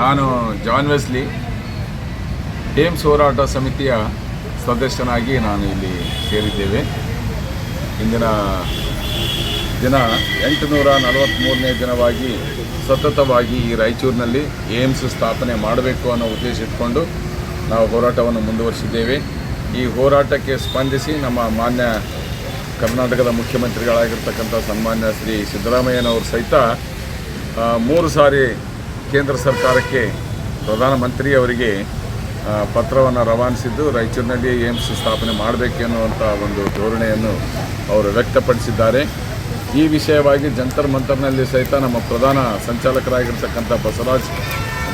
ನಾನು John Wesley, AIIMS ಹೋರಾಟ ಸಮಿತಿಯ ಸದಸ್ಯನಾಗಿ ನಾನು ಇಲ್ಲಿ ಸೇರಿದ್ದೇವೆ. ಇಂದಿನ ದಿನ ಎಂಟುನೂರ ನಲವತ್ತ್ಮೂರನೇ ದಿನವಾಗಿ ಸತತವಾಗಿ ಈ ರಾಯಚೂರಿನಲ್ಲಿ ಏಮ್ಸ್ ಸ್ಥಾಪನೆ ಮಾಡಬೇಕು ಅನ್ನೋ ಉದ್ದೇಶ ಇಟ್ಕೊಂಡು ನಾವು ಹೋರಾಟವನ್ನು ಮುಂದುವರಿಸಿದ್ದೇವೆ. ಈ ಹೋರಾಟಕ್ಕೆ ಸ್ಪಂದಿಸಿ ನಮ್ಮ ಮಾನ್ಯ ಕರ್ನಾಟಕದ ಮುಖ್ಯಮಂತ್ರಿಗಳಾಗಿರ್ತಕ್ಕಂಥ ಸನ್ಮಾನ್ಯ ಶ್ರೀ ಸಿದ್ದರಾಮಯ್ಯನವರು ಸಹಿತ ಮೂರು ಸಾರಿ ಕೇಂದ್ರ ಸರ್ಕಾರಕ್ಕೆ ಪ್ರಧಾನಮಂತ್ರಿಯವರಿಗೆ ಪತ್ರವನ್ನು ರವಾನಿಸಿದ್ದು ರಾಯಚೂರಿನಲ್ಲಿ ಏಮ್ಸ್ ಸ್ಥಾಪನೆ ಮಾಡಬೇಕು ಎನ್ನುವಂಥ ಒಂದು ಧೋರಣೆಯನ್ನು ಅವರು ವ್ಯಕ್ತಪಡಿಸಿದ್ದಾರೆ. ಈ ವಿಷಯವಾಗಿ ಜಂತರ್ ಮಂತರ್ನಲ್ಲಿ ಸಹಿತ ನಮ್ಮ ಪ್ರಧಾನ ಸಂಚಾಲಕರಾಗಿರ್ತಕ್ಕಂಥ ಬಸವರಾಜ್,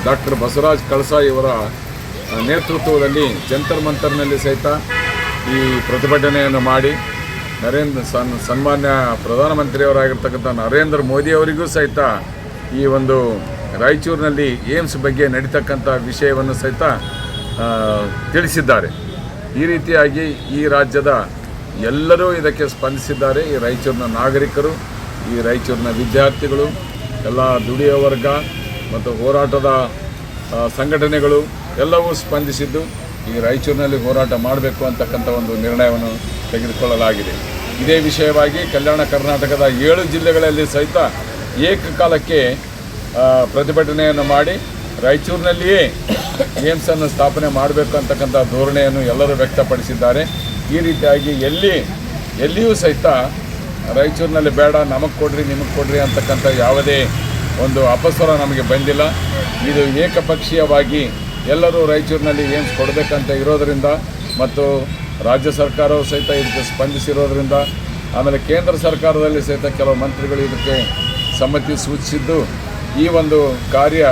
ಡಾಕ್ಟರ್ ಬಸವರಾಜ್ ಕಳಸಾ ಇವರ ನೇತೃತ್ವದಲ್ಲಿ ಜಂತರ್ ಮಂತರ್ನಲ್ಲಿ ಸಹಿತ ಈ ಪ್ರತಿಭಟನೆಯನ್ನು ಮಾಡಿ, ನರೇಂದ್ರ ಸನ್, ಸನ್ಮಾನ್ಯ ಪ್ರಧಾನಮಂತ್ರಿಯವರಾಗಿರ್ತಕ್ಕಂಥ ನರೇಂದ್ರ ಮೋದಿಯವರಿಗೂ ಸಹಿತ ಈ ಒಂದು ರಾಯಚೂರಿನಲ್ಲಿ ಏಮ್ಸ್ ಬಗ್ಗೆ ನಡೀತಕ್ಕಂಥ ವಿಷಯವನ್ನು ಸಹಿತ ತಿಳಿಸಿದ್ದಾರೆ. ಈ ರೀತಿಯಾಗಿ ಈ ರಾಜ್ಯದ ಎಲ್ಲರೂ ಇದಕ್ಕೆ ಸ್ಪಂದಿಸಿದ್ದಾರೆ. ಈ ರಾಯಚೂರಿನ ನಾಗರಿಕರು, ಈ ರಾಯಚೂರಿನ ವಿದ್ಯಾರ್ಥಿಗಳು, ಎಲ್ಲ ದುಡಿಯ ವರ್ಗ ಮತ್ತು ಹೋರಾಟದ ಸಂಘಟನೆಗಳು ಎಲ್ಲವೂ ಸ್ಪಂದಿಸಿದ್ದು ಈ ರಾಯಚೂರಿನಲ್ಲಿ ಹೋರಾಟ ಮಾಡಬೇಕು ಅಂತಕ್ಕಂಥ ಒಂದು ನಿರ್ಣಯವನ್ನು ತೆಗೆದುಕೊಳ್ಳಲಾಗಿದೆ. ಇದೇ ವಿಷಯವಾಗಿ ಕಲ್ಯಾಣ ಕರ್ನಾಟಕದ ಏಳು ಜಿಲ್ಲೆಗಳಲ್ಲಿ ಸಹಿತ ಏಕಕಾಲಕ್ಕೆ ಪ್ರತಿಭಟನೆಯನ್ನು ಮಾಡಿ ರಾಯಚೂರಿನಲ್ಲಿಯೇ ಏಮ್ಸನ್ನು ಸ್ಥಾಪನೆ ಮಾಡಬೇಕು ಅಂತಕ್ಕಂಥ ಧೋರಣೆಯನ್ನು ಎಲ್ಲರೂ ವ್ಯಕ್ತಪಡಿಸಿದ್ದಾರೆ. ಈ ರೀತಿಯಾಗಿ ಎಲ್ಲಿ, ಎಲ್ಲಿಯೂ ಸಹಿತ ರಾಯಚೂರಿನಲ್ಲಿ ಬೇಡ, ನಮಗೆ ಕೊಡ್ರಿ, ನಿಮಗೆ ಕೊಡ್ರಿ ಅಂತಕ್ಕಂಥ ಯಾವುದೇ ಒಂದು ಅಪಸ್ವರ ನಮಗೆ ಬಂದಿಲ್ಲ. ಇದು ಏಕಪಕ್ಷೀಯವಾಗಿ ಎಲ್ಲರೂ ರಾಯಚೂರಿನಲ್ಲಿ ಏಮ್ಸ್ ಕೊಡಬೇಕಂತ ಇರೋದರಿಂದ ಮತ್ತು ರಾಜ್ಯ ಸರ್ಕಾರವು ಸಹಿತ ಇದಕ್ಕೆ ಸ್ಪಂದಿಸಿರೋದರಿಂದ, ಆಮೇಲೆ ಕೇಂದ್ರ ಸರ್ಕಾರದಲ್ಲಿ ಸಹಿತ ಕೆಲವು ಮಂತ್ರಿಗಳು ಇದಕ್ಕೆ ಸಮ್ಮತಿ ಸೂಚಿಸಿದ್ದು ಈ ಒಂದು ಕಾರ್ಯ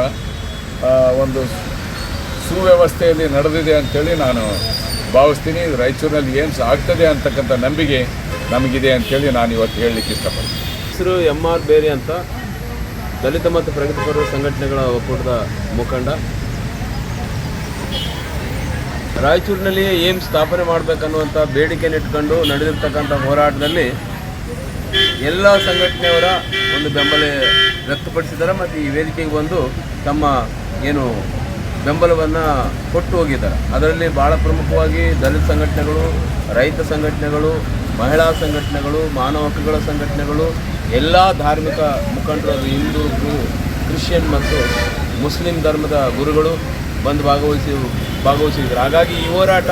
ಒಂದು ಸುವ್ಯವಸ್ಥೆಯಲ್ಲಿ ನಡೆದಿದೆ ಅಂಥೇಳಿ ನಾನು ಭಾವಿಸ್ತೀನಿ. ರಾಯಚೂರಿನಲ್ಲಿ ಏಮ್ಸ್ ಆಗ್ತದೆ ಅಂತಕ್ಕಂಥ ನಂಬಿಕೆ ನಮಗಿದೆ ಅಂಥೇಳಿ ನಾನು ಇವತ್ತು ಹೇಳಲಿಕ್ಕೆ ಇಷ್ಟಪಡ್ತೀನಿ. ಹೆಸರು ಎಂ ಆರ್ ಬೇರಿ ಅಂತ ದಲಿತ ಮತ್ತು ಪ್ರಗತಿಪರ ಸಂಘಟನೆಗಳ ಒಕ್ಕೂಟದ ಮುಖಂಡ. ರಾಯಚೂರಿನಲ್ಲಿ ಏಮ್ಸ್ ಸ್ಥಾಪನೆ ಮಾಡಬೇಕನ್ನುವಂಥ ಬೇಡಿಕೆಯನ್ನು ಇಟ್ಕೊಂಡು ನಡೆದಿರ್ತಕ್ಕಂಥ ಹೋರಾಟದಲ್ಲಿ ಎಲ್ಲ ಸಂಘಟನೆಯವರ ಒಂದು ಬೆಂಬಲ ವ್ಯಕ್ತಪಡಿಸಿದ್ದಾರೆ ಮತ್ತು ಈ ವೇದಿಕೆಗೆ ಬಂದು ತಮ್ಮ ಏನು ಬೆಂಬಲವನ್ನು ಕೊಟ್ಟು ಹೋಗಿದ್ದಾರೆ. ಅದರಲ್ಲಿ ಭಾಳ ಪ್ರಮುಖವಾಗಿ ದಲಿತ ಸಂಘಟನೆಗಳು, ರೈತ ಸಂಘಟನೆಗಳು, ಮಹಿಳಾ ಸಂಘಟನೆಗಳು, ಮಾನವ ಹಕ್ಕುಗಳ ಸಂಘಟನೆಗಳು, ಎಲ್ಲ ಧಾರ್ಮಿಕ ಮುಖಂಡರು, ಹಿಂದೂ ಕ್ರಿ- ಕ್ರಿಶ್ಚಿಯನ್ ಮತ್ತು ಮುಸ್ಲಿಂ ಧರ್ಮದ ಗುರುಗಳು ಬಂದು ಭಾಗವಹಿಸಿ ಭಾಗವಹಿಸಿದ್ರು ಹಾಗಾಗಿ ಈ ಹೋರಾಟ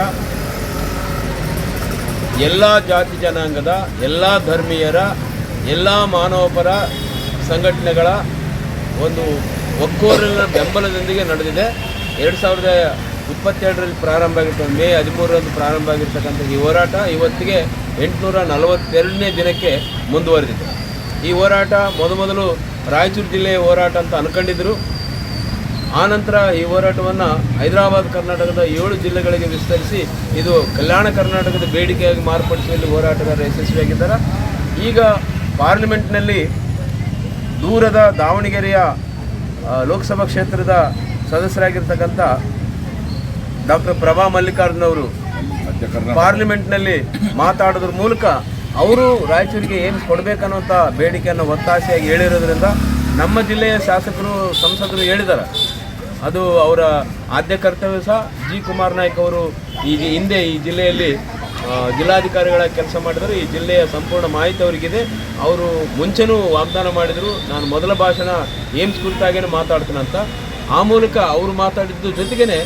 ಎಲ್ಲ ಜಾತಿ ಜನಾಂಗದ ಎಲ್ಲ ಧರ್ಮೀಯರ ಎಲ್ಲ ಮಾನವಪರ ಸಂಘಟನೆಗಳ ಒಂದು ಒಕ್ಕೋರಿನ ಬೆಂಬಲದೊಂದಿಗೆ ನಡೆದಿದೆ. ಎರಡು ಸಾವಿರದ ಇಪ್ಪತ್ತೆರಡರಲ್ಲಿ ಪ್ರಾರಂಭ ಆಗಿರ್ತಕ್ಕಂಥ, ಮೇ ಹದಿಮೂರರಂದು ಪ್ರಾರಂಭ ಆಗಿರ್ತಕ್ಕಂಥ ಈ ಹೋರಾಟ ಇವತ್ತಿಗೆ ಎಂಟುನೂರ ನಲವತ್ತೆರಡನೇ ದಿನಕ್ಕೆ ಮುಂದುವರೆದಿದೆ. ಈ ಹೋರಾಟ ಮೊದಮೊದಲು ರಾಯಚೂರು ಜಿಲ್ಲೆಯ ಹೋರಾಟ ಅಂತ ಅನ್ಕೊಂಡಿದ್ದರು ಆನಂತರ ಈ ಹೋರಾಟವನ್ನು ಹೈದರಾಬಾದ್, ಕರ್ನಾಟಕದ ಏಳು ಜಿಲ್ಲೆಗಳಿಗೆ ವಿಸ್ತರಿಸಿ ಇದು ಕಲ್ಯಾಣ ಕರ್ನಾಟಕದ ಬೇಡಿಕೆಯಾಗಿ ಮಾರ್ಪಡಿಸುವಲ್ಲಿ ಹೋರಾಟಗಾರರು ಯಶಸ್ವಿಯಾಗಿದ್ದಾರೆ. ಈಗ ಪಾರ್ಲಿಮೆಂಟ್ನಲ್ಲಿ ದೂರದ ದಾವಣಗೆರೆಯ ಲೋಕಸಭಾ ಕ್ಷೇತ್ರದ ಸದಸ್ಯರಾಗಿರ್ತಕ್ಕಂಥ ಡಾಕ್ಟರ್ ಪ್ರಭಾ ಮಲ್ಲಿಕಾರ್ಜುನ್ ಅವರು ಮಧ್ಯ ಕರ್ನಾಟಕ ಪಾರ್ಲಿಮೆಂಟ್ನಲ್ಲಿ ಮಾತಾಡೋದ್ರ ಮೂಲಕ ಅವರು ರಾಯಚೂರಿಗೆ ಏನು ಕೊಡಬೇಕನ್ನುವಂಥ ಬೇಡಿಕೆಯನ್ನು ಒತ್ತಾಸೆಯಾಗಿ ಹೇಳಿರೋದ್ರಿಂದ ನಮ್ಮ ಜಿಲ್ಲೆಯ ಶಾಸಕರು ಸಂಸದರು ಹೇಳಿದ್ದಾರೆ. ಅದು ಅವರ ಆದ್ಯ ಕರ್ತವ್ಯ ಸಹ. ಜಿ ಕುಮಾರ್ ನಾಯ್ಕ್ ಅವರು ಈ ಹಿಂದೆ ಈ ಜಿಲ್ಲೆಯಲ್ಲಿ ಜಿಲ್ಲಾಧಿಕಾರಿಗಳ ಕೆಲಸ ಮಾಡಿದರು. ಈ ಜಿಲ್ಲೆಯ ಸಂಪೂರ್ಣ ಮಾಹಿತಿ ಅವರಿಗಿದೆ. ಅವರು ಮುಂಚೆನೂ ವಾಗ್ದಾನ ಮಾಡಿದರು. ನಾನು ಮೊದಲ ಭಾಷಣ ಏಮ್ಸ್ ಕುರಿತಾಗೇನೆ ಮಾತಾಡ್ತೀನಂತ ಆ ಮೂಲಕ ಅವರು ಮಾತಾಡಿದ್ದು ಜೊತೆಗೇನೆ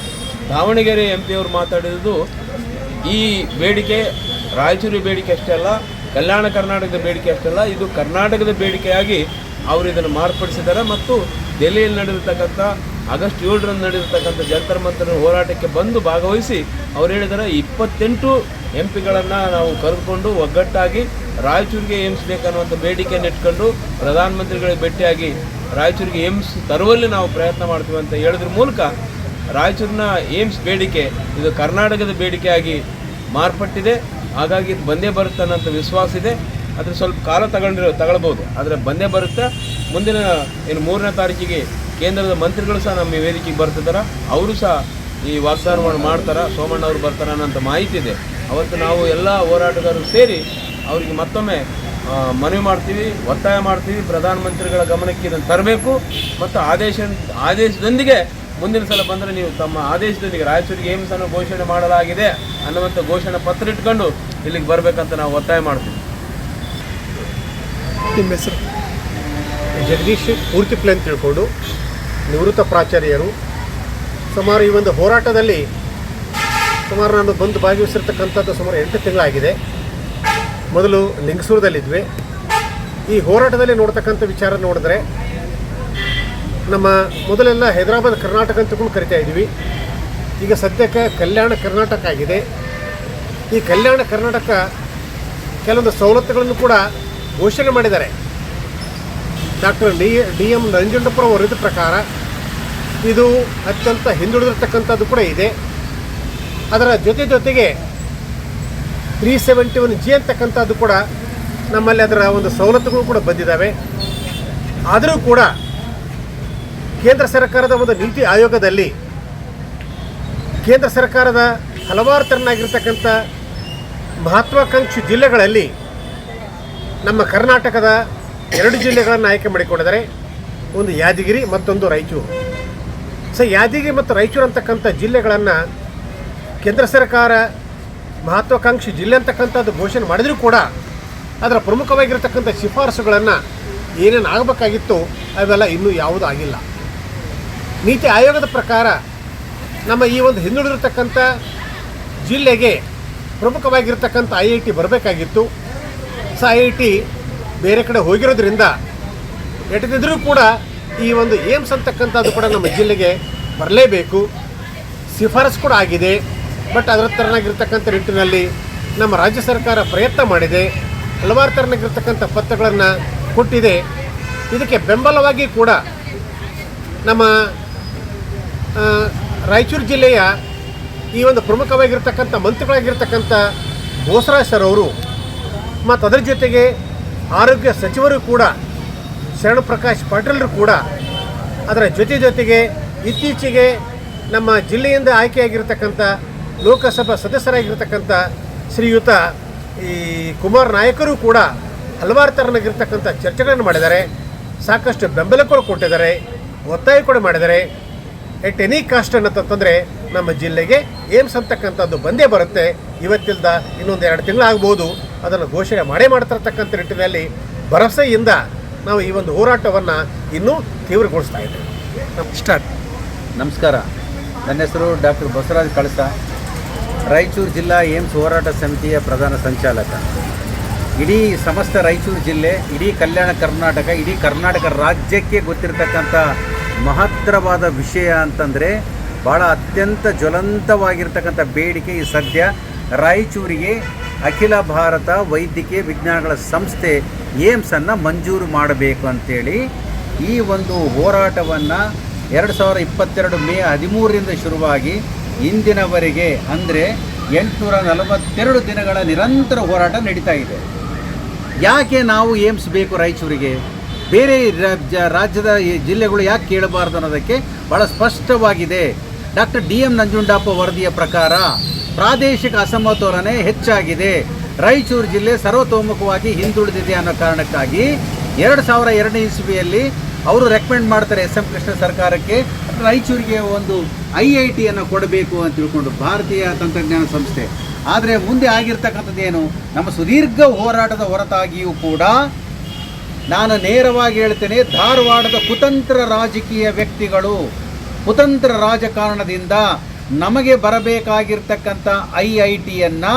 ದಾವಣಗೆರೆ ಎಂ ಪಿ ಅವರು ಮಾತಾಡಿದ್ದು ಈ ಬೇಡಿಕೆ, ರಾಯಚೂರು ಬೇಡಿಕೆ ಅಷ್ಟೇ ಅಲ್ಲ, ಕಲ್ಯಾಣ ಕರ್ನಾಟಕದ ಬೇಡಿಕೆ ಅಷ್ಟೇ ಅಲ್ಲ, ಇದು ಕರ್ನಾಟಕದ ಬೇಡಿಕೆಯಾಗಿ ಅವರು ಇದನ್ನು ಮಾರ್ಪಡಿಸಿದ್ದಾರೆ. ಮತ್ತು ದೆಹಲಿಯಲ್ಲಿ ನಡೆದಿರ್ತಕ್ಕಂಥ ಆಗಸ್ಟ್ ಏಳರಂದು ನಡೆದಿರ್ತಕ್ಕಂಥ ಜಂತರ್ ಮಂತರ ಹೋರಾಟಕ್ಕೆ ಬಂದು ಭಾಗವಹಿಸಿ ಅವ್ರು ಹೇಳಿದರೆ ಇಪ್ಪತ್ತೆಂಟು ಎಂ ಪಿಗಳನ್ನು ನಾವು ಕರೆದುಕೊಂಡು ಒಗ್ಗಟ್ಟಾಗಿ ರಾಯಚೂರಿಗೆ ಏಮ್ಸ್ ಬೇಕನ್ನುವಂಥ ಬೇಡಿಕೆಯನ್ನು ಇಟ್ಕೊಂಡು ಪ್ರಧಾನಮಂತ್ರಿಗಳಿಗೆ ಭೇಟಿಯಾಗಿ ರಾಯಚೂರಿಗೆ ಏಮ್ಸ್ ತರುವಲ್ಲಿ ನಾವು ಪ್ರಯತ್ನ ಮಾಡ್ತೀವಿ ಅಂತ ಹೇಳಿದ್ರ ಮೂಲಕ ರಾಯಚೂರಿನ ಏಮ್ಸ್ ಬೇಡಿಕೆ, ಇದು ಕರ್ನಾಟಕದ ಬೇಡಿಕೆಯಾಗಿ ಮಾರ್ಪಟ್ಟಿದೆ. ಹಾಗಾಗಿ ಇದು ಬಂದೇ ಬರುತ್ತೆ ಅನ್ನೋಂಥ ವಿಶ್ವಾಸ ಇದೆ. ಆದರೆ ಸ್ವಲ್ಪ ಕಾಲ ತಗೊಂಡಿರೋ ತಗೊಳ್ಬೋದು. ಆದರೆ ಬಂದೇ ಬರುತ್ತೆ. ಮುಂದಿನ ಏನು ಮೂರನೇ ತಾರೀಕಿಗೆ ಕೇಂದ್ರದ ಮಂತ್ರಿಗಳು ಸಹ ನಮ್ಮ ವೇದಿಕೆಗೆ ಬರ್ತಿದ್ದಾರೆ ಅವರು ಸಹ ಈ ವಾಗ್ದಾನವನ್ನು ಮಾಡ್ತಾರೆ. ಸೋಮಣ್ಣ ಅವರು ಬರ್ತಾರೆ ಅನ್ನೋಂಥ ಮಾಹಿತಿ ಇದೆ. ಅವತ್ತು ನಾವು ಎಲ್ಲ ಹೋರಾಟಗಾರರು ಸೇರಿ ಅವರಿಗೆ ಮತ್ತೊಮ್ಮೆ ಮನವಿ ಮಾಡ್ತೀವಿ, ಒತ್ತಾಯ ಮಾಡ್ತೀವಿ. ಪ್ರಧಾನಮಂತ್ರಿಗಳ ಗಮನಕ್ಕೆ ಇದನ್ನು ತರಬೇಕು. ಮತ್ತು ಆದೇಶ, ಆದೇಶದೊಂದಿಗೆ ಮುಂದಿನ ಸಲ ಬಂದರೆ ನೀವು ತಮ್ಮ ಆದೇಶದೊಂದಿಗೆ ರಾಯಚೂರಿಗೆ ಏಮ್ಸ್ ಅನ್ನು ಘೋಷಣೆ ಮಾಡಲಾಗಿದೆ ಅನ್ನುವಂಥ ಘೋಷಣೆ ಪತ್ರ ಇಟ್ಕೊಂಡು ಇಲ್ಲಿಗೆ ಬರಬೇಕಂತ ನಾವು ಒತ್ತಾಯ ಮಾಡ್ತೀವಿ. ನಿಮ್ಮ ಹೆಸರು? ಜಗದೀಶ್, ಪೂರ್ತಿ ಪ್ಲೇನ್ ತಿಳ್ಕೊಂಡು ನಿವೃತ್ತ ಪ್ರಾಚಾರ್ಯರು. ಸುಮಾರು ಈ ಒಂದು ಹೋರಾಟದಲ್ಲಿ ಸುಮಾರು ನಾನು ಬಂದು ಭಾಗವಹಿಸಿರ್ತಕ್ಕಂಥದ್ದು ಸುಮಾರು ಎಂಟು ತಿಂಗಳಾಗಿದೆ. ಮೊದಲು ಲಿಂಗಸೂರದಲ್ಲಿದ್ವಿ. ಈ ಹೋರಾಟದಲ್ಲಿ ನೋಡ್ತಕ್ಕಂಥ ವಿಚಾರ ನೋಡಿದ್ರೆ ನಮ್ಮ ಮೊದಲೆಲ್ಲ ಹೈದರಾಬಾದ್ ಕರ್ನಾಟಕ ಅಂತಕೊಂಡು ಕರಿತಾ ಇದ್ವಿ. ಈಗ ಸದ್ಯಕ್ಕೆ ಕಲ್ಯಾಣ ಕರ್ನಾಟಕ ಆಗಿದೆ. ಈ ಕಲ್ಯಾಣ ಕರ್ನಾಟಕ ಕೆಲವೊಂದು ಸವಲತ್ತುಗಳನ್ನು ಕೂಡ ಘೋಷಣೆ ಮಾಡಿದ್ದಾರೆ. Doctor D D M Nanjundappa ವರದಿ ಪ್ರಕಾರ ಇದು ಅತ್ಯಂತ ಹಿಂದುಳಿದಿರ್ತಕ್ಕಂಥದ್ದು ಕೂಡ ಇದೆ. ಅದರ ಜೊತೆ ಜೊತೆಗೆ ತ್ರೀ ಸೆವೆಂಟಿ ಒನ್ ಜಿ ಅಂತಕ್ಕಂಥದ್ದು ಕೂಡ ನಮ್ಮಲ್ಲಿ ಅದರ ಒಂದು ಸವಲತ್ತುಗಳು ಕೂಡ ಬಂದಿದ್ದಾವೆ. ಆದರೂ ಕೂಡ ಕೇಂದ್ರ ಸರ್ಕಾರದ ಒಂದು ನೀತಿ ಆಯೋಗದಲ್ಲಿ ಕೇಂದ್ರ ಸರ್ಕಾರದ ಹಲವಾರು ತೆರನಾಗಿರ್ತಕ್ಕಂಥ ಮಹತ್ವಾಕಾಂಕ್ಷಿ ಜಿಲ್ಲೆಗಳಲ್ಲಿ ನಮ್ಮ ಕರ್ನಾಟಕದ ಎರಡು ಜಿಲ್ಲೆಗಳನ್ನು ಆಯ್ಕೆ ಮಾಡಿಕೊಂಡಿದ್ದಾರೆ. ಒಂದು ಯಾದಗಿರಿ, ಮತ್ತೊಂದು ರಾಯಚೂರು. ಸೊ ಯಾದಗಿರಿ ಮತ್ತು ರಾಯಚೂರು ಅಂತಕ್ಕಂಥ ಜಿಲ್ಲೆಗಳನ್ನು ಕೇಂದ್ರ ಸರ್ಕಾರ ಮಹತ್ವಾಕಾಂಕ್ಷಿ ಜಿಲ್ಲೆ ಅಂತಕ್ಕಂಥದ್ದು ಘೋಷಣೆ ಮಾಡಿದರೂ ಕೂಡ ಅದರ ಪ್ರಮುಖವಾಗಿರತಕ್ಕಂಥ ಶಿಫಾರಸುಗಳನ್ನು ಏನೇನು ಆಗಬೇಕಾಗಿತ್ತು ಅವೆಲ್ಲ ಇನ್ನೂ ಯಾವುದೂ ಆಗಿಲ್ಲ. ನೀತಿ ಆಯೋಗದ ಪ್ರಕಾರ ನಮ್ಮ ಈ ಒಂದು ಹಿಂದುಳಿದಿರತಕ್ಕಂಥ ಜಿಲ್ಲೆಗೆ ಪ್ರಮುಖವಾಗಿರ್ತಕ್ಕಂಥ ಐ ಐ ಟಿ ಬರಬೇಕಾಗಿತ್ತು. ಸೊ ಐ ಐ ಟಿ ಬೇರೆ ಕಡೆ ಹೋಗಿರೋದ್ರಿಂದ ಎಟದಿದ್ರೂ ಕೂಡ ಈ ಒಂದು ಏಮ್ಸ್ ಅಂತಕ್ಕಂಥದ್ದು ಕೂಡ ನಮ್ಮ ಜಿಲ್ಲೆಗೆ ಬರಲೇಬೇಕು. ಶಿಫಾರಸು ಕೂಡ ಆಗಿದೆ. ಬಟ್ ಅದರ ಥರನಾಗಿರ್ತಕ್ಕಂಥ ನಿಟ್ಟಿನಲ್ಲಿ ನಮ್ಮ ರಾಜ್ಯ ಸರ್ಕಾರ ಪ್ರಯತ್ನ ಮಾಡಿದೆ. ಹಲವಾರು ಥರನಾಗಿರ್ತಕ್ಕಂಥ ಪತ್ರಗಳನ್ನು ಕೊಟ್ಟಿದೆ. ಇದಕ್ಕೆ ಬೆಂಬಲವಾಗಿ ಕೂಡ ನಮ್ಮ ರಾಯಚೂರು ಜಿಲ್ಲೆಯ ಈ ಒಂದು ಪ್ರಮುಖವಾಗಿರ್ತಕ್ಕಂಥ ಮಂತ್ರಿಗಳಾಗಿರ್ತಕ್ಕಂಥ ಬೋಸರಾಜ್ ಸರ್ ಅವರು ಮತ್ತು ಅದರ ಜೊತೆಗೆ ಆರೋಗ್ಯ ಸಚಿವರು ಕೂಡ, ಶರಣ ಪ್ರಕಾಶ್ ಪಾಟೀಲ್ರು ಕೂಡ ಅದರ ಜೊತೆ ಜೊತೆಗೆ ಇತ್ತೀಚೆಗೆ ನಮ್ಮ ಜಿಲ್ಲೆಯಿಂದ ಆಯ್ಕೆಯಾಗಿರ್ತಕ್ಕಂಥ ಲೋಕಸಭಾ ಸದಸ್ಯರಾಗಿರ್ತಕ್ಕಂಥ ಶ್ರೀಯುತ ಈ ಕುಮಾರ್ ನಾಯಕರು ಕೂಡ ಹಲವಾರು ಥರನಾಗಿರ್ತಕ್ಕಂಥ ಚರ್ಚೆಗಳನ್ನು ಮಾಡಿದ್ದಾರೆ. ಸಾಕಷ್ಟು ಬೆಂಬಲಗಳು ಕೊಟ್ಟಿದ್ದಾರೆ. ಒತ್ತಾಯ ಕೂಡ ಮಾಡಿದ್ದಾರೆ. ಎಟ್ ಎನಿ ಕಾಸ್ಟ್ ಅನ್ನತಂತಂದರೆ ನಮ್ಮ ಜಿಲ್ಲೆಗೆ ಏಮ್ಸ್ ಅಂತಕ್ಕಂಥದ್ದು ಬಂದೇ ಬರುತ್ತೆ. ಇವತ್ತಿಲ್ದ ಇನ್ನೊಂದು ಎರಡು ತಿಂಗಳಾಗ್ಬೋದು. ಅದನ್ನು ಘೋಷಣೆ ಮಾಡೇ ಮಾಡ್ತಿರ್ತಕ್ಕಂಥ ನಿಟ್ಟಿನಲ್ಲಿ ಭರವಸೆಯಿಂದ ನಾವು ಈ ಒಂದು ಹೋರಾಟವನ್ನು ಇನ್ನೂ ತೀವ್ರಗೊಳಿಸ್ತಾ ಇದ್ದೇವೆ. ಸ್ಟಾರ್ಟ್. ನಮಸ್ಕಾರ. ನನ್ನ ಹೆಸರು ಡಾಕ್ಟರ್ ಬಸವರಾಜ್ ಕಳಸ ರಾಯಚೂರು ಜಿಲ್ಲಾ ಏಮ್ಸ್ ಹೋರಾಟ ಸಮಿತಿಯ ಪ್ರಧಾನ ಸಂಚಾಲಕ. ಇಡೀ ಸಮಸ್ತ ರಾಯಚೂರು ಜಿಲ್ಲೆ ಇಡೀ ಕಲ್ಯಾಣ ಕರ್ನಾಟಕ ಇಡೀ ಕರ್ನಾಟಕ ರಾಜ್ಯಕ್ಕೆ ಗೊತ್ತಿರತಕ್ಕಂಥ ಮಹತ್ತರವಾದ ವಿಷಯ ಅಂತಂದರೆ ಭಾಳ ಅತ್ಯಂತ ಜ್ವಲಂತವಾಗಿರ್ತಕ್ಕಂಥ ಬೇಡಿಕೆ ಈ ಸದ್ಯ ರಾಯಚೂರಿಗೆ ಅಖಿಲ ಭಾರತ ವೈದ್ಯಕೀಯ ವಿಜ್ಞಾನಗಳ ಸಂಸ್ಥೆ ಏಮ್ಸನ್ನು ಮಂಜೂರು ಮಾಡಬೇಕು ಅಂತೇಳಿ ಈ ಒಂದು ಹೋರಾಟವನ್ನು ಎರಡು ಸಾವಿರ ಇಪ್ಪತ್ತೆರಡು ಮೇ ಹದಿಮೂರರಿಂದ ಶುರುವಾಗಿ ಇಂದಿನವರೆಗೆ ಅಂದರೆ ಎಂಟುನೂರ ನಲವತ್ತೆರಡು ದಿನಗಳ ನಿರಂತರ ಹೋರಾಟ ನಡೀತಾ ಇದೆ. ಯಾಕೆ ನಾವು ಏಮ್ಸ್ ಬೇಕು ರಾಯಚೂರಿಗೆ? ಬೇರೆ ರಾಜ್ಯ, ರಾಜ್ಯದ ಜಿಲ್ಲೆಗಳು ಯಾಕೆ ಕೇಳಬಾರ್ದು ಅನ್ನೋದಕ್ಕೆ ಭಾಳ ಸ್ಪಷ್ಟವಾಗಿದೆ. ಡಾಕ್ಟರ್ ಡಿ ಎಂ ನಂಜುಂಡಪ್ಪ ವರದಿಯ ಪ್ರಕಾರ ಪ್ರಾದೇಶಿಕ ಅಸಮತೋಲನೆ ಹೆಚ್ಚಾಗಿದೆ. ರಾಯಚೂರು ಜಿಲ್ಲೆ ಸರ್ವತೋಮುಖವಾಗಿ ಹಿಂದುಳಿದಿದೆ ಅನ್ನೋ ಕಾರಣಕ್ಕಾಗಿ ಎರಡು ಸಾವಿರ ಎರಡನೇ ಇಸ್ವಿಯಲ್ಲಿ ಅವರು ರೆಕಮೆಂಡ್ ಮಾಡ್ತಾರೆ ಎಸ್ ಎಂ ಕೃಷ್ಣ ಸರ್ಕಾರಕ್ಕೆ ರಾಯಚೂರಿಗೆ ಒಂದು ಐ ಐ ಟಿಯನ್ನು ಕೊಡಬೇಕು ಅಂತ ತಿಳ್ಕೊಂಡು ಭಾರತೀಯ ತಂತ್ರಜ್ಞಾನ ಸಂಸ್ಥೆ. ಆದರೆ ಮುಂದೆ ಆಗಿರ್ತಕ್ಕಂಥದ್ದೇನು ನಮ್ಮ ಸುದೀರ್ಘ ಹೋರಾಟದ ಹೊರತಾಗಿಯೂ ಕೂಡ ನಾನು ನೇರವಾಗಿ ಹೇಳ್ತೇನೆ, ಧಾರವಾಡದ ಕುತಂತ್ರ ರಾಜಕೀಯ ವ್ಯಕ್ತಿಗಳು ಕುತಂತ್ರ ರಾಜಕಾರಣದಿಂದ ನಮಗೆ ಬರಬೇಕಾಗಿರ್ತಕ್ಕಂಥ ಐ ಐ ಟಿಯನ್ನು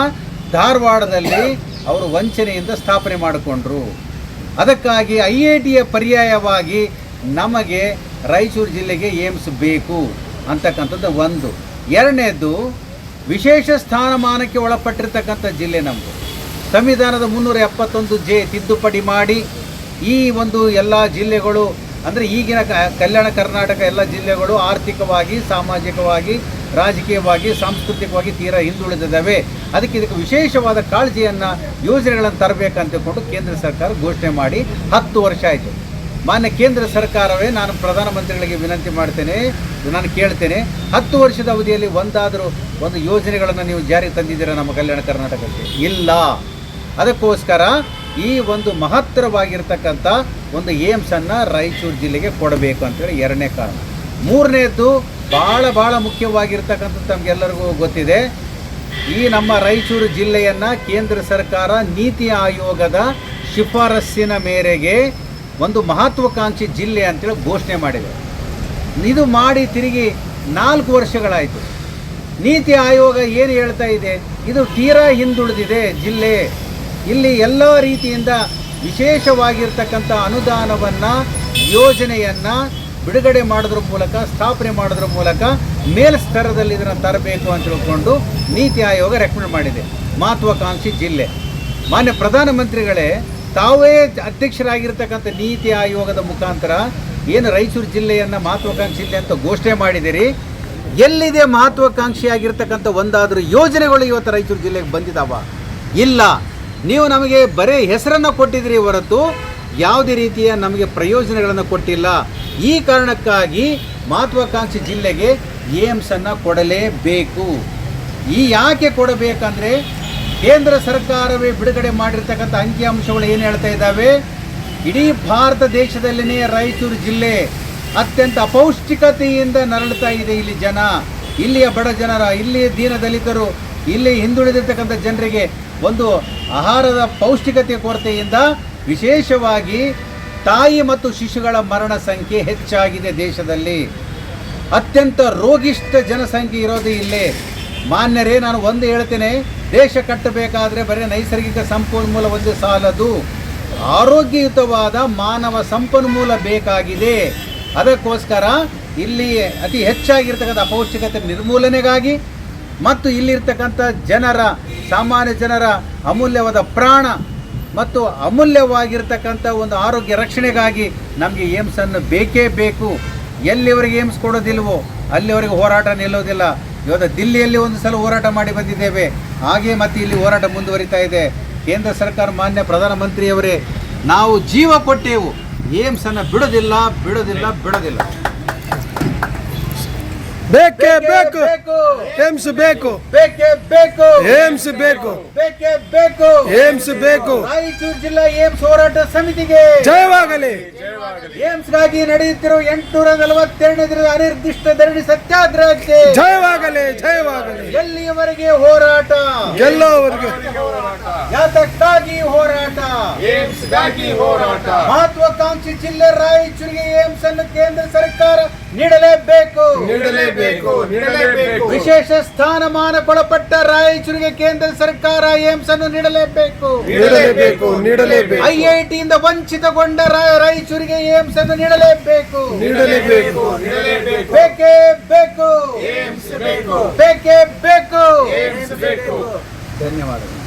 ಧಾರವಾಡದಲ್ಲಿ ಅವರು ವಂಚನೆಯಿಂದ ಸ್ಥಾಪನೆ ಮಾಡಿಕೊಂಡ್ರು. ಅದಕ್ಕಾಗಿ ಐ ಐ ಟಿಯ ಪರ್ಯಾಯವಾಗಿ ನಮಗೆ ರಾಯಚೂರು ಜಿಲ್ಲೆಗೆ ಏಮ್ಸ್ ಬೇಕು ಅಂತಕ್ಕಂಥದ್ದು ಒಂದು. ಎರಡನೇದು, ವಿಶೇಷ ಸ್ಥಾನಮಾನಕ್ಕೆ ಒಳಪಟ್ಟಿರ್ತಕ್ಕಂಥ ಜಿಲ್ಲೆ ನಮ್ಮದು ಸಂವಿಧಾನದ ಮುನ್ನೂರ ಎಪ್ಪತ್ತೊಂದು ಜೆ ತಿದ್ದುಪಡಿ ಮಾಡಿ ಈ ಒಂದು ಎಲ್ಲ ಜಿಲ್ಲೆಗಳು ಅಂದರೆ ಈಗಿನ ಕಲ್ಯಾಣ ಕರ್ನಾಟಕ ಎಲ್ಲ ಜಿಲ್ಲೆಗಳು ಆರ್ಥಿಕವಾಗಿ, ಸಾಮಾಜಿಕವಾಗಿ, ರಾಜಕೀಯವಾಗಿ, ಸಾಂಸ್ಕೃತಿಕವಾಗಿ ತೀರಾ ಹಿಂದುಳಿದಿದ್ದಾವೆ. ಅದಕ್ಕೆ ಇದಕ್ಕೆ ವಿಶೇಷವಾದ ಕಾಳಜಿಯನ್ನು ಯೋಜನೆಗಳನ್ನು ತರಬೇಕಂತ ತಿಳ್ಕೊಂಡು ಕೇಂದ್ರ ಸರ್ಕಾರ ಘೋಷಣೆ ಮಾಡಿ ಹತ್ತು ವರ್ಷ ಆಯಿತು. ಮಾನ್ಯ ಕೇಂದ್ರ ಸರ್ಕಾರವೇ ನಾನು ಪ್ರಧಾನಮಂತ್ರಿಗಳಿಗೆ ವಿನಂತಿ ಮಾಡ್ತೇನೆ, ನಾನು ಕೇಳ್ತೇನೆ, ಹತ್ತು ವರ್ಷದ ಅವಧಿಯಲ್ಲಿ ಒಂದಾದರೂ ಒಂದು ಯೋಜನೆಗಳನ್ನು ನೀವು ಜಾರಿಗೆ ತಂದಿದ್ದೀರಾ ನಮ್ಮ ಕಲ್ಯಾಣ ಕರ್ನಾಟಕಕ್ಕೆ? ಇಲ್ಲ. ಅದಕ್ಕೋಸ್ಕರ ಈ ಒಂದು ಮಹತ್ತರವಾಗಿರ್ತಕ್ಕಂಥ ಒಂದು ಏಮ್ಸನ್ನು ರಾಯಚೂರು ಜಿಲ್ಲೆಗೆ ಕೊಡಬೇಕು ಅಂತೇಳಿ ಎರಡನೇ ಕಾರಣ. ಮೂರನೇದ್ದು ಭಾಳ ಭಾಳ ಮುಖ್ಯವಾಗಿರ್ತಕ್ಕಂಥದ್ದು ತಮಗೆಲ್ಲರಿಗೂ ಗೊತ್ತಿದೆ. ಈ ನಮ್ಮ ರಾಯಚೂರು ಜಿಲ್ಲೆಯನ್ನು ಕೇಂದ್ರ ಸರ್ಕಾರ ನೀತಿ ಆಯೋಗದ ಶಿಫಾರಸ್ಸಿನ ಮೇರೆಗೆ ಒಂದು ಮಹತ್ವಾಕಾಂಕ್ಷಿ ಜಿಲ್ಲೆ ಅಂತೇಳಿ ಘೋಷಣೆ ಮಾಡಿದೆ. ಇದು ಮಾಡಿ ತಿರುಗಿ ನಾಲ್ಕು ವರ್ಷಗಳಾಯಿತು. ನೀತಿ ಆಯೋಗ ಏನು ಹೇಳ್ತಾ ಇದೆ? ಇದು ತೀರಾ ಹಿಂದುಳಿದಿದೆ ಜಿಲ್ಲೆ. ಇಲ್ಲಿ ಎಲ್ಲ ರೀತಿಯಿಂದ ವಿಶೇಷವಾಗಿರ್ತಕ್ಕಂಥ ಅನುದಾನವನ್ನು, ಯೋಜನೆಯನ್ನು ಬಿಡುಗಡೆ ಮಾಡೋದ್ರ ಮೂಲಕ, ಸ್ಥಾಪನೆ ಮಾಡೋದ್ರ ಮೂಲಕ ಮೇಲ್ಸ್ತರದಲ್ಲಿ ಇದನ್ನು ತರಬೇಕು ಅಂತ ತಿಳ್ಕೊಂಡು ನೀತಿ ಆಯೋಗ ರೆಕಮೆಂಡ್ ಮಾಡಿದೆ. ಮಹತ್ವಾಕಾಂಕ್ಷಿ ಜಿಲ್ಲೆ. ಮಾನ್ಯ ಪ್ರಧಾನಮಂತ್ರಿಗಳೇ, ತಾವೇ ಅಧ್ಯಕ್ಷರಾಗಿರ್ತಕ್ಕಂಥ ನೀತಿ ಆಯೋಗದ ಮುಖಾಂತರ ಏನು ರಾಯಚೂರು ಜಿಲ್ಲೆಯನ್ನು ಮಹತ್ವಾಕಾಂಕ್ಷಿ ಜಿಲ್ಲೆ ಅಂತ ಘೋಷಣೆ ಮಾಡಿದಿರಿ. ಎಲ್ಲಿದೆ ಮಹತ್ವಾಕಾಂಕ್ಷಿಯಾಗಿರ್ತಕ್ಕಂಥ ಒಂದಾದರೂ ಯೋಜನೆಗಳು ಇವತ್ತು ರಾಯಚೂರು ಜಿಲ್ಲೆಗೆ ಬಂದಿದ್ದಾವ ಇಲ್ಲ. ನೀವು ನಮಗೆ ಬರೀ ಹೆಸರನ್ನು ಕೊಟ್ಟಿದ್ರಿ ಹೊರತು ಯಾವುದೇ ರೀತಿಯ ನಮಗೆ ಪ್ರಯೋಜನಗಳನ್ನು ಕೊಟ್ಟಿಲ್ಲ. ಈ ಕಾರಣಕ್ಕಾಗಿ ಮಹತ್ವಾಕಾಂಕ್ಷಿ ಜಿಲ್ಲೆಗೆ ಏಮ್ಸನ್ನು ಕೊಡಲೇಬೇಕು. ಈ ಯಾಕೆ ಕೊಡಬೇಕಂದ್ರೆ ಕೇಂದ್ರ ಸರ್ಕಾರವೇ ಬಿಡುಗಡೆ ಮಾಡಿರ್ತಕ್ಕಂಥ ಅಂಕಿಅಂಶಗಳು ಏನು ಹೇಳ್ತಾ ಇದ್ದಾವೆ? ಇಡೀ ಭಾರತ ದೇಶದಲ್ಲಿನೇ ರಾಯಚೂರು ಜಿಲ್ಲೆ ಅತ್ಯಂತ ಅಪೌಷ್ಟಿಕತೆಯಿಂದ ನರಳುತ್ತಾ ಇದೆ ಇಲ್ಲಿ ಜನ. ಇಲ್ಲಿಯ ಬಡ ಜನರ, ಇಲ್ಲಿಯ ದೀನ ದಲಿತರು ಇಲ್ಲಿ ಹಿಂದುಳಿದಿರ್ತಕ್ಕಂಥ ಜನರಿಗೆ ಒಂದು ಆಹಾರದ ಪೌಷ್ಟಿಕತೆ ಕೊರತೆಯಿಂದ ವಿಶೇಷವಾಗಿ ತಾಯಿ ಮತ್ತು ಶಿಶುಗಳ ಮರಣ ಸಂಖ್ಯೆ ಹೆಚ್ಚಾಗಿದೆ ದೇಶದಲ್ಲಿ. ಅತ್ಯಂತ ರೋಗಿಷ್ಠ ಜನಸಂಖ್ಯೆ ಇರೋದು ಇಲ್ಲೇ. ಮಾನ್ಯರೇ, ನಾನು ಒಂದು ಹೇಳ್ತೇನೆ, ದೇಶ ಕಟ್ಟಬೇಕಾದ್ರೆ ಬರೀ ನೈಸರ್ಗಿಕ ಸಂಪನ್ಮೂಲ ಒಂದು ಸಾಲದು. ಆರೋಗ್ಯಯುತವಾದ ಮಾನವ ಸಂಪನ್ಮೂಲ ಬೇಕಾಗಿದೆ. ಅದಕ್ಕೋಸ್ಕರ ಇಲ್ಲಿ ಅತಿ ಹೆಚ್ಚಾಗಿರ್ತಕ್ಕಂಥ ಅಪೌಷ್ಟಿಕತೆ ನಿರ್ಮೂಲನೆಗಾಗಿ ಮತ್ತು ಇಲ್ಲಿರ್ತಕ್ಕಂಥ ಜನರ, ಸಾಮಾನ್ಯ ಜನರ ಅಮೂಲ್ಯವಾದ ಪ್ರಾಣ ಮತ್ತು ಅಮೂಲ್ಯವಾಗಿರ್ತಕ್ಕಂಥ ಒಂದು ಆರೋಗ್ಯ ರಕ್ಷಣೆಗಾಗಿ ನಮಗೆ ಏಮ್ಸನ್ನು ಬೇಕೇ ಬೇಕು. ಎಲ್ಲಿವರೆಗೆ ಏಮ್ಸ್ ಕೊಡೋದಿಲ್ವೋ ಅಲ್ಲಿವರೆಗೆ ಹೋರಾಟ ನಿಲ್ಲೋದಿಲ್ಲ. ಇವತ್ತು ದಿಲ್ಲಿಯಲ್ಲಿ ಒಂದು ಸಲ ಹೋರಾಟ ಮಾಡಿ ಬಂದಿದ್ದೇವೆ. ಹಾಗೆ ಮತ್ತೆ ಇಲ್ಲಿ ಹೋರಾಟ ಮುಂದುವರಿತಾ ಇದೆ. ಕೇಂದ್ರ ಸರ್ಕಾರ ಮಾನ್ಯ ಪ್ರಧಾನಮಂತ್ರಿಯವರೇ, ನಾವು ಜೀವ ಕೊಟ್ಟೆವು. ಏಮ್ಸನ್ನು ಬಿಡೋದಿಲ್ಲ ಬಿಡೋದಿಲ್ಲ ಬಿಡೋದಿಲ್ಲ. ಬೇಕೇ ಬೇಕು. ಏಮ್ಸ್ ಬೇಕು. ಬೇಕೇ ಬೇಕು. ಏಮ್ಸ್ ಬೇಕು. ಬೇಕೇ ಬೇಕು. ಏಮ್ಸ್ ಬೇಕು. ರಾಯಚೂರು ಜಿಲ್ಲಾ ಏಮ್ಸ್ ಹೋರಾಟ ಸಮಿತಿಗೆ. ಜಯವಾಗಲಿ. ಏಮ್ಸ್ಗಾಗಿ ನಡೆಯುತ್ತಿರುವ ಎಂಟುನೂರ ನಲವತ್ತೆರಡನೇ ಅನಿರ್ದಿಷ್ಟ ಧರಣಿ ಸತ್ಯಾಗ್ರಹಕ್ಕೆ ಜಯವಾಗಲಿ ಜಯವಾಗಲಿ. ಎಲ್ಲಿಯವರೆಗೆ ಹೋರಾಟ? ಗೆಲ್ಲೋವರೆಗೆ ಯಾತಕ್ಕಾಗಿ ಹೋರಾಟ? ಏಮ್ಸ್ಗಾಗಿ ಹೋರಾಟ. ಮಹತ್ವಾಕಾಂಕ್ಷಿ ಜಿಲ್ಲೆ ರಾಯಚೂರಿಗೆ ಏಮ್ಸ್ ಅನ್ನು ಕೇಂದ್ರ ಸರ್ಕಾರ ನೀಡಲೇಬೇಕು. ನೀಡಲೇಬೇಕು. ನೀಡಲೇಬೇಕು. ವಿಶೇಷ ಸ್ಥಾನಮಾನಕ್ಕೊಳಪಟ್ಟ ರಾಯಚೂರಿಗೆ ಕೇಂದ್ರ ಸರ್ಕಾರ ಏಮ್ಸ್ ಅನ್ನು ನೀಡಲೇಬೇಕು. ನೀಡಲೇಬೇಕು ನೀಡಲೇಬೇಕು. ಐಐಟಿಯಿಂದ ವಂಚಿತಗೊಂಡ ರಾಯಚೂರಿಗೆ ಏಮ್ಸ್ ಅನ್ನು ನೀಡಲೇಬೇಕು. ನೀಡಲೇಬೇಕು ನೀಡಲೇಬೇಕು. ಬೇಕೇ ಬೇಕು. ಬೇಕು. ಬೇಕು. ಧನ್ಯವಾದಗಳು.